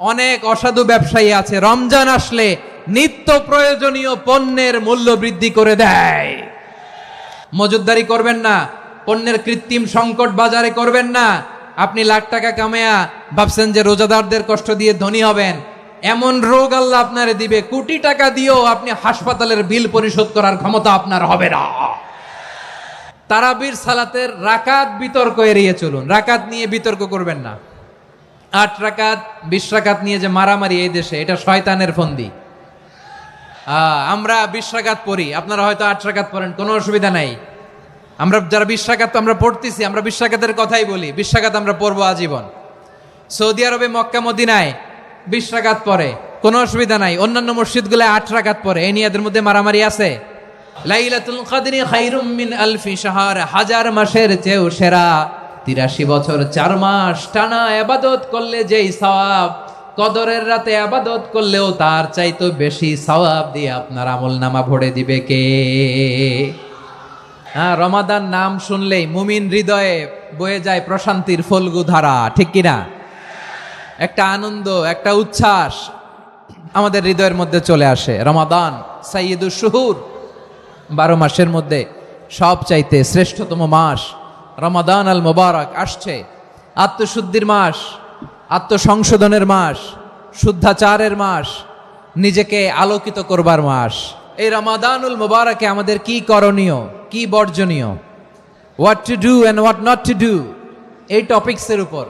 অনেক অসাধু ব্যবসায়ী আছে। রমজান আসলে নিত্য প্রয়োজনীয় পণ্যের মূল্য বৃদ্ধি করে দেয়। মজুদদারি করবেন না, পণ্যের কৃত্রিম সংকট বাজারে করবেন না। আপনি লাখ টাকা কামায়া ভাবছেন যে রোজাদারদের কষ্ট দিয়ে ধনী হবেন। এমন রোগ আল্লাহ আপনারে দিবে, কোটি টাকা দিয়েও আপনি হাসপাতালের বিল পরিশোধ করার ক্ষমতা আপনার হবে না। তারাবির সালাতের রাকাত বিতর্ক এড়িয়ে চলুন। রাকাত নিয়ে বিতর্ক করবেন না। আট রাকাত, বিশ রাকাত নিয়ে যে মারামারি এই দেশে, এটা শয়তানের ফন্দি। আমরা বিশ রাকাত পড়ি, আপনারা হয়তো আট রাকাত পড়েন, কোনো অসুবিধা নাই। আমরা যারা বিশ রাকাত আমরা পড়তেছি, আমরা বিশ রাকাতের কথাই বলি, বিশ রাকাত আমরা পড়ব আজীবন। সৌদি আরবে মক্কা, মদিনায় বিশ রাকাত পরে কোনো অসুবিধা নাই। অন্যান্য মসজিদগুলো আট রাকাত পরে এই নিয়ে এদের মধ্যে মারামারি আছে। লাইলাতুল কাদরি খাইরুম মিন আলফি শাহর, হাজার মাসের চেয়েও সেরা। তিরাশি বছর, চার মাস টানা আবাদত করলে যেই সওয়াব, কদরের রাতে আবাদত করলেও তার চাইতো বেশি সওয়াব দিয়ে আপনার আমল নামা ভরে দিবে কে? হ্যাঁ রমাদান নাম শুনলেই মুমিন হৃদয়ে বয়ে যায় প্রশান্তির ফলগু ধারা, ঠিক কিনা? একটা আনন্দ, একটা উচ্ছ্বাস আমাদের হৃদয়ের মধ্যে চলে আসে। রমাদান সাইয়দুর শুহুর, বারো মাসের মধ্যে সব চাইতে শ্রেষ্ঠতম মাস। রমাদান আল মোবারক আসছে। আত্মশুদ্ধির মাস, আত্মসংশোধনের মাস, শুদ্ধাচারের মাস, নিজেকে আলোকিত করবার মাস। এই রমাদানুল মোবারকে আমাদের কি করণীয়, কি বর্জনীয়? What to do and what not to do এই টপিক্সের উপর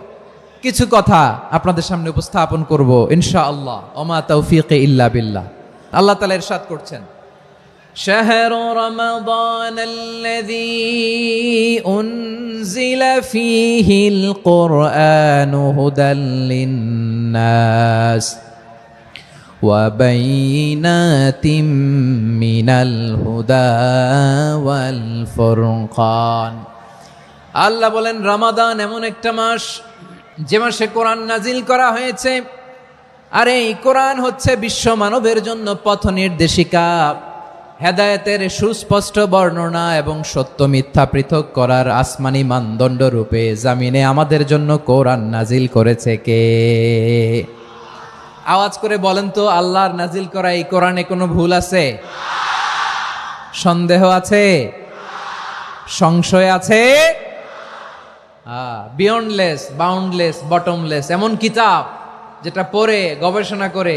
কিছু কথা আপনাদের সামনে উপস্থাপন করব ইনশা আল্লাহ ওমা তৌফিক ইল্লা বিল্লাহ। আল্লাহ তালা ইরশাদ করছেন। شهر رمضان الذي أنزل فيه القرآن هدى للناس وبينات من الهدى والفرقان আল্লাহ বলেন রমাদান এমন একটা মাস যে মাসে কোরআন নাজিল করা হয়েছে আর এই কোরআন হচ্ছে বিশ্ব মানবের জন্য পথ নির্দেশিকা হেদায়েতের সুস্পষ্ট বর্ণনা এবং সত্য মিথ্যা পৃথক করার আসমানি মানদণ্ড রূপে জামিনে আমাদের জন্য কোরআন নাজিল করেছে কে? আওয়াজ করে বলেন তো, আল্লাহর নাজিল করা এই কোরআনে কোনো ভুল আছে? সন্দেহ আছে? সংশয় আছে? বিয়ন্ডলেস বাউন্ডলেস বটমলেস এমন কিতাব যেটা পড়ে, গবেষণা করে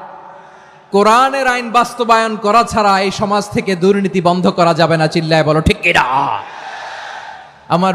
কোরআনের আইন বাস্তবায়ন করা ছাড়া এই সমাজ থেকে দুর্নীতি বন্ধ করা যাবে না, চিল্লায় বলো, ঠিক এটা আমার